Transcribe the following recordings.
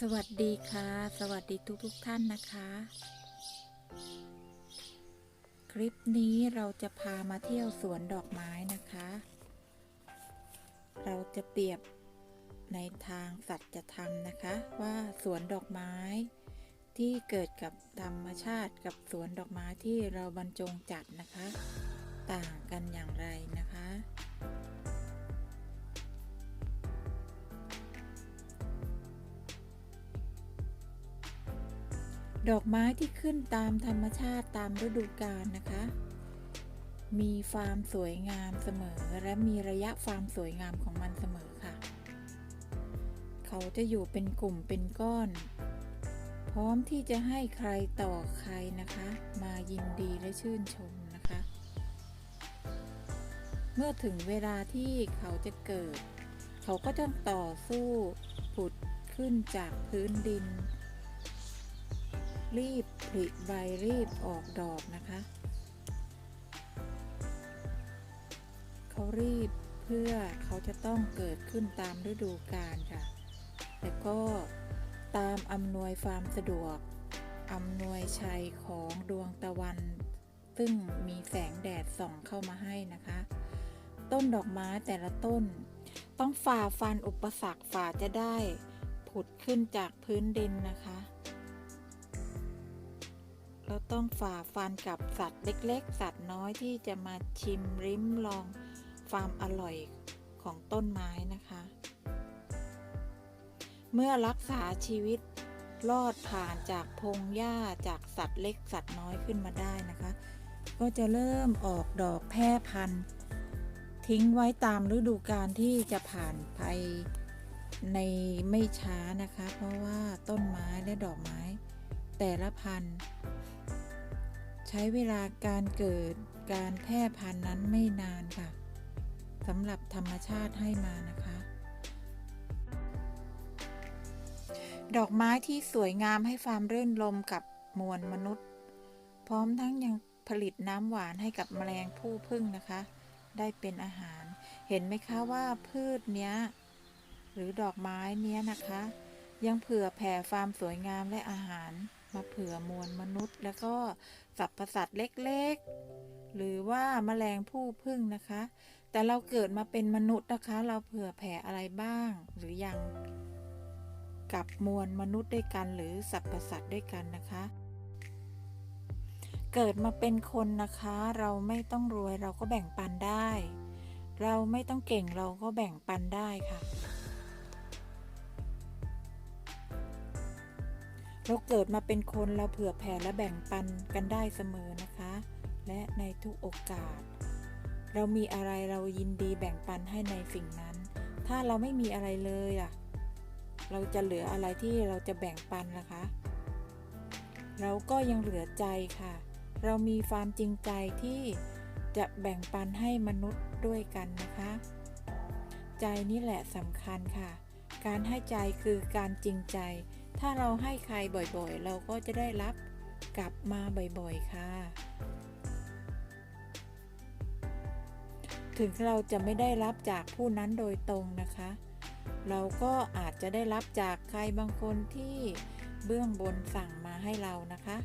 สวัสดีค่ะ สวัสดีทุกทุกท่านนะคะ คลิปนี้เราจะพามาเที่ยวสวนดอกไม้นะคะ เราจะเปรียบในทางสัจธรรมนะคะ ว่าสวนดอกไม้ที่เกิดกับธรรมชาติกับสวนดอกไม้ที่เราบรรจงจัดนะคะ ต่างกันอย่างไรนะคะ ดอกไม้ที่ขึ้นตามธรรมชาติตามฤดูกาลนะคะ มีความสวยงามเสมอและมีระยะความสวยงามของมันเสมอค่ะ เขาจะอยู่เป็นกลุ่มเป็นก้อน พร้อมที่จะให้ใครต่อใครนะคะ มายินดีและชื่นชมนะคะ เมื่อถึงเวลาที่เขาจะเกิด เขาก็ต้องต่อสู้ผุดขึ้นจากพื้นดิน รีบผลิใบรีบออกดอกนะคะ เขารีบเพื่อเขาจะต้องเกิดขึ้นตามฤดูกาลค่ะ แต่ก็ตามอำนวยความสะดวกอำนวยชัยของดวงตะวัน ซึ่งมีแสงแดดส่องเข้ามาให้นะคะ ต้นดอกไม้แต่ละต้น ต้องฝ่าฟันอุปสรรคฝ่าจะได้ ผุดขึ้นจากพื้นดินนะคะ เราต้องฝ่าฟันกับสัตว์เล็กๆ สัตว์น้อยที่จะมาชิมริมลองความอร่อยของต้นไม้นะคะ เมื่อรักษาชีวิตรอดผ่านจากพงหญ้าจากสัตว์เล็กสัตว์น้อยขึ้นมาได้นะคะ ก็จะเริ่มออกดอกแพร่พันธุ์ ทิ้งไว้ตามฤดูกาลที่จะผ่านไปในไม่ช้านะคะ เพราะว่าต้นไม้และดอกไม้ แต่ละพันธุ์ ใช้เวลาการเกิดการแพร่พันธุ์นั้นไม่นานค่ะสำหรับธรรมชาติให้มานะคะ ดอกไม้ที่สวยงามให้ความรื่นรมกับมวลมนุษย์ พร้อมทั้งยังผลิตน้ำหวานให้กับแมลงผู้พึ่งนะคะ ได้เป็นอาหาร เห็นไหมคะว่าพืชเนี้ย หรือดอกไม้เนี้ยนะคะ ยังเผื่อแผ่ความสวยงามและอาหาร มาเผื่อมวลมนุษย์ แล้วก็สัตว์ประสัตเล็กๆ หรือว่าแมลงผู้พึ่งนะคะ แต่เราเกิดมาเป็นมนุษย์นะคะ เราเผื่อแผ่อะไรบ้าง หรือยังกับมวลมนุษย์ด้วยกัน หรือสัตว์ประสัตว์ด้วยกันนะคะเกิดมาเป็นคนนะคะ เราไม่ต้องรวยเราก็แบ่งปันได้ เราไม่ต้องเก่งเราก็แบ่งปันได้ค่ะ เราเกิดมาเป็นคนเราเผื่อแผ่และแบ่งปันกันได้เสมอนะคะ และในทุกโอกาส เรามีอะไรเรายินดีแบ่งปันให้ในสิ่งนั้น ถ้าเราไม่มีอะไรเลยอะ เราจะเหลืออะไรที่เราจะแบ่งปันล่ะคะ เราก็ยังเหลือใจค่ะ เรามีความจริงใจที่จะแบ่งปันให้มนุษย์ด้วยกันนะคะ ใจนี่แหละสำคัญค่ะ การให้ใจคือการจริงใจ ถ้าเราให้ใครบ่อยๆ เราก็จะได้รับกลับมาบ่อยๆ ค่ะ ถึงเราจะไม่ได้รับจากผู้นั้นโดยตรงนะคะ เราก็อาจจะได้รับจากใครบางคนที่เบื้องบนสั่งมาให้เรานะคะ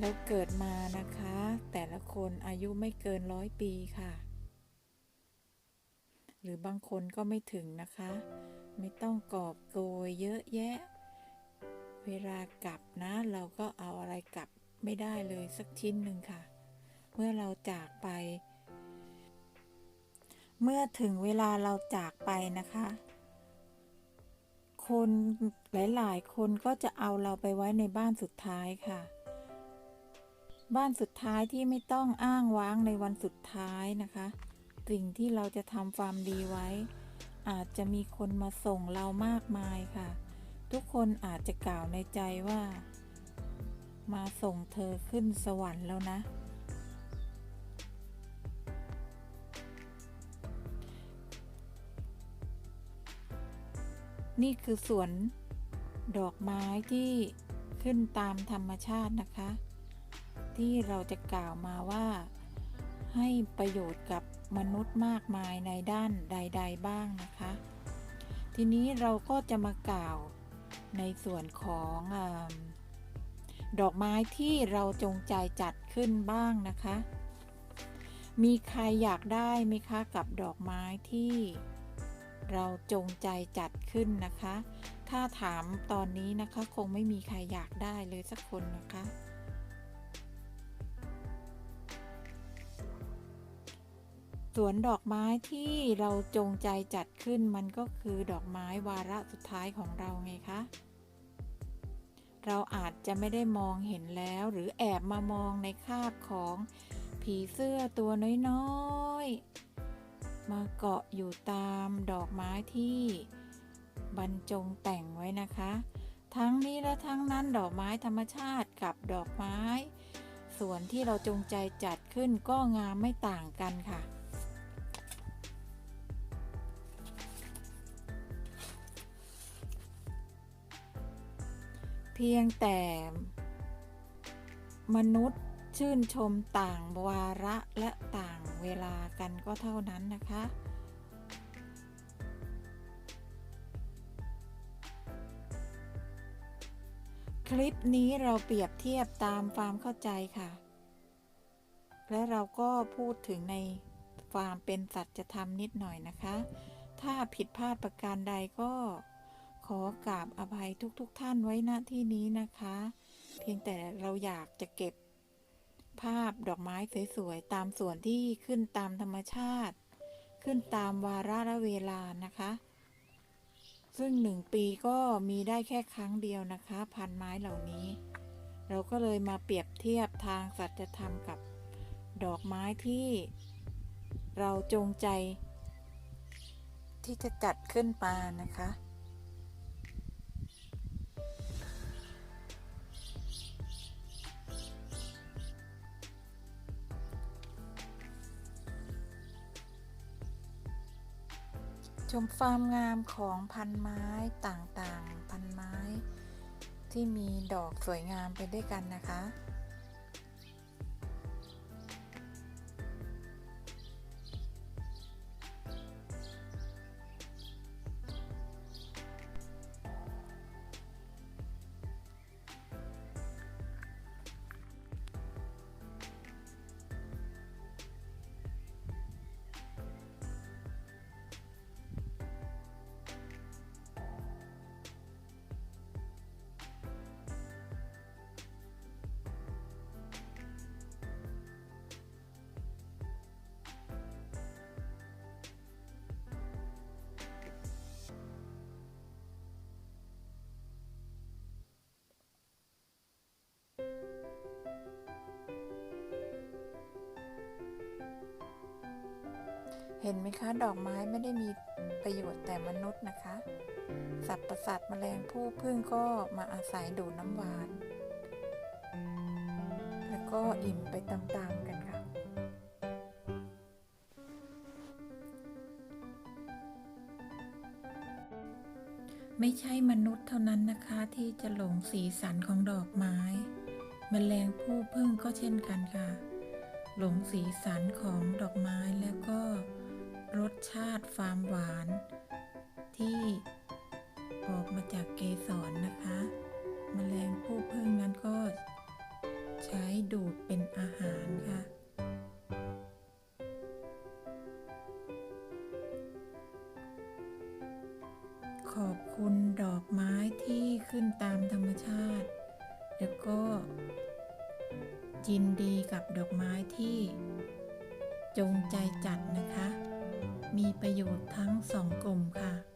เราเกิดมานะคะ แต่ละคนอายุไม่เกินร้อยปีค่ะ หรือบางคนก็ไม่ถึงนะคะ ไม่ต้องกอบโกยเยอะแยะ เวลากลับนะ เราก็เอาอะไรกลับไม่ได้เลยสักชิ้นหนึ่งค่ะ เมื่อเราจากไป เมื่อถึงเวลาเราจากไปนะคะ คนหลาย ๆ คนก็จะเอาเราไปไว้ในบ้านสุดท้ายค่ะบ้านสุดท้ายที่ไม่ต้องอ้างว้างในวันสุดท้ายนะคะ สิ่งที่เราจะทำความดีไว้ อาจจะมีคนมาส่งเรามากมายค่ะ ทุกคนอาจจะกล่าวในใจว่า มาส่งเธอขึ้นสวรรค์แล้วนะ นี่คือสวนดอกไม้ที่ขึ้นตามธรรมชาตินะคะ ที่เราจะกล่าวมาว่าให้ประโยชน์กับ มนุษย์มากมายในด้านใด ๆ บ้างนะคะ ทีนี้เราก็จะมากล่าวในส่วนของอดอกไม้ที่เราจงใจจัดขึ้นบ้างนะคะ มีใครอยากได้ไหมคะกับดอกไม้ที่เราจงใจจัดขึ้นนะคะ ถ้าถามตอนนี้นะคะคงไม่มีใครอยากได้เลยสักคนนะคะ สวนดอกไม้ที่เราจงใจจัดขึ้นมันก็คือดอกไม้วาระสุดท้ายของเราไงคะ เราอาจจะไม่ได้มองเห็นแล้วหรือแอบมามองในคาบของผีเสื้อตัวน้อยๆ มาเกาะอยู่ตามดอกไม้ที่บรรจงแต่งไว้นะคะ ทั้งนี้และทั้งนั้นดอกไม้ธรรมชาติกับดอกไม้ส่วนที่เราจงใจจัดขึ้นก็งามไม่ต่างกันค่ะ เพียงแต่ มนุษย์ชื่นชมต่างวาระและต่างเวลากันก็เท่านั้นนะคะ คลิปนี้เราเปรียบเทียบตามความเข้าใจค่ะ และเราก็พูดถึงในความเป็นสัจธรรมนิดหน่อยนะคะ ถ้าผิดพลาดประการใดก็ ขอกราบอภัยทุกๆทท่านไว้ณที่นี้นะคะ เพียงแต่เราอยากจะเก็บภาพดอกไม้สวยๆ ตามส่วนที่ขึ้นตามธรรมชาติ ขึ้นตามวาระและเวลานะคะ ซึ่งหนึ่งปีก็มีได้แค่ครั้งเดียวนะคะ พันไม้เหล่านี้ เราก็เลยมาเปรียบเทียบทางสัจธรรมกับดอกไม้ที่เราจงใจ ที่จะจัดขึ้นมานะคะ ชมความงามของพันไม้ต่างๆ พันไม้ที่มีดอกสวยงามไปด้วยกันนะคะ เห็นไหมคะ ดอกไม้ไม่ได้มีประโยชน์แต่มนุษย์นะคะ สัตว์ประสาทแมลงผู้พึ่งก็มาอาศัยดูดน้ำหวาน แล้วก็อิ่มไปตามๆกันค่ะ ไม่ใช่มนุษย์เท่านั้นนะคะที่จะหลงสีสันของดอกไม้แมลงผู้พึ่งก็เช่นกันค่ะ หลงสีสันของดอกไม้แล้วก็ รสชาติความหวาน ที่ออกมาจากเกสรนะคะแมลงผู้พึ่งนั้นก็ใช้ดูดเป็นอาหารค่ะ ขอบคุณดอกไม้ที่ขึ้นตามธรรมชาติ แล้วก็ยินดีกับดอกไม้ที่จงใจจัดนะคะ มีประโยชน์ทั้งสองกลุ่มค่ะและ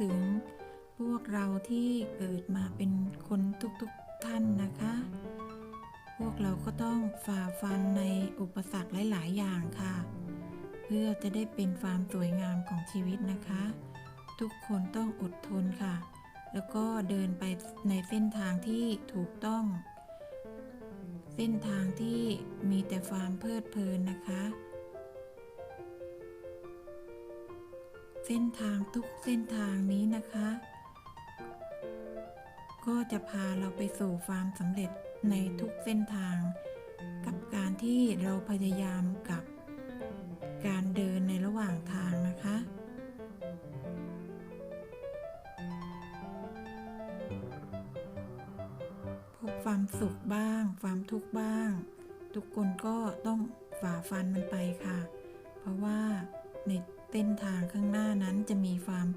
ถึงพวกเราที่เกิดมาเป็นคนทุกๆท่านนะคะ พวกเราก็ต้องฝ่าฟันในอุปสรรคหลาย ๆ อย่างค่ะ เพื่อจะได้เป็นความสวยงามของชีวิตนะคะ ทุกคนต้องอดทนค่ะ แล้วก็เดินไปในเส้นทางที่ถูกต้อง เส้นทางที่มีแต่ความเพลิดเพลินนะคะ เส้นทางทุกเส้นทางนี้นะคะ ก็จะพาเราไปสู่ความสำเร็จในทุกเส้นทาง กับการที่เราพยายามกับ การเดินในระหว่างทางนะคะพบความสุขบ้าง ความทุกข์บ้าง ทุกคนก็ต้องฝ่าฟันมันไปค่ะ เพราะว่าใน เส้นทางข้างหน้านั้นจะมีความ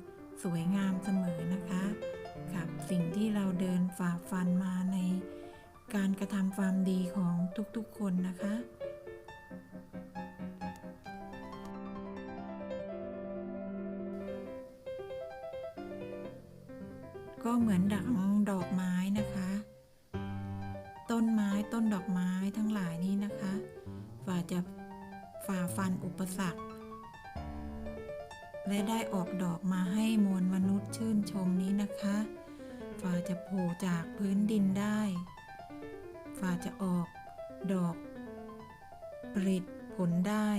สวยงามเสมอนะคะกับสิ่งที่เราเดินฝ่าฟันมาในการกระทำความดีของทุกๆคนนะคะก็เหมือนดังดอกไม้นะคะ ต้นไม้ต้นดอกไม้ทั้งหลายนี้นะคะ ฝ่าจะฝ่าฟันอุปสรรค และได้ออกดอกมาให้มวลมนุษย์ชื่นชมนี้นะคะฝ่าจะโผล่จากพื้นดินได้ฝ่าจะออกดอกผลิตผลได้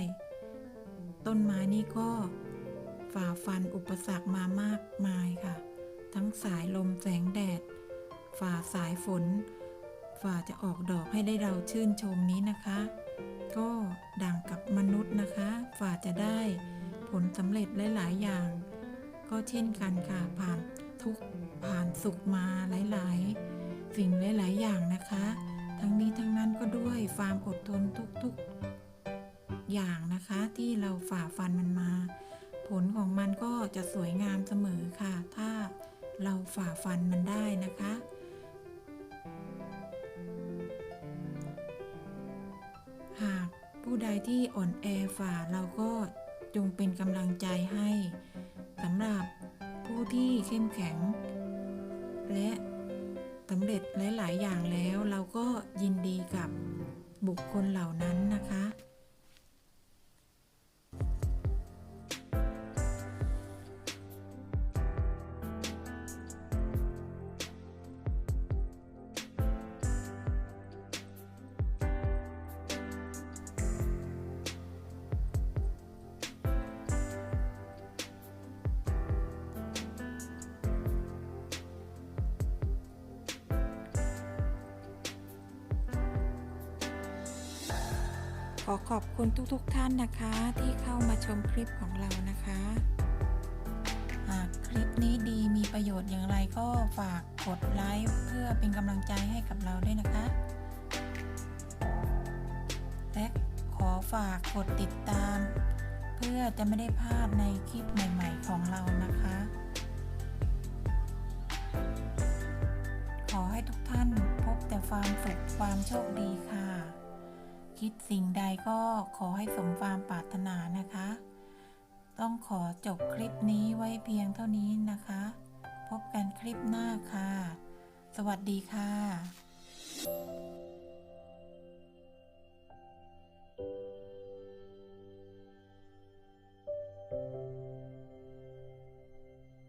ต้นไม้นี้ก็ฝ่าฟันอุปสรรคมามากมายค่ะ ทั้งสายลมแสงแดด ฝ่าสายฝน ฝ่าจะออกดอกให้ได้เราชื่นชมนี้นะคะ ก็ดังกับมนุษย์นะคะ ฝ่าจะได้ ผลสำเร็จหลาย ๆ อย่าง ก็เช่นกันค่ะ ผ่านทุกผ่านสุขมาหลาย ๆ สิ่งหลาย ๆ อย่างนะคะ ทั้งนี้ทั้งนั้นก็ด้วยความอดทนทุก ๆ อย่างนะคะที่เราฝ่าฟันมันมา ผลของมันก็จะสวยงามเสมอค่ะ ถ้าเราฝ่าฟันมันได้นะคะหากผู้ใดที่อ่อนแอฝ่าเราก็ งเป็นกำลังใจให้สำหรับผู้ที่เข้มแข็ง และสำเร็จหลาย ๆ อย่างแล้วเราก็ยินดีกับบุคคลเหล่านั้นนะคะ อขอบคุณทุกๆทท่านนะคะ ที่เข้ามาชมคลิปของเรานะคะ หากคลิปนี้ดีมีประโยชน์อย่างไรก็ฝากกดไลค์เพื่อเป็นกำลังใจให้กับเราด้วยนะคะและขอฝากกดติดตาม เพื่อจะไม่ได้พลาดในคลิปใหม่ ๆ ของเรานะคะ ขอให้ทุกท่านพบแต่ความสุขความโชคดีค่ะ คิดสิ่งใดก็ขอให้สมความปรารถนานะคะ ต้องขอจบคลิปนี้ไว้เพียงเท่านี้นะคะ พบกันคลิปหน้าค่ะ สวัสดีค่ะ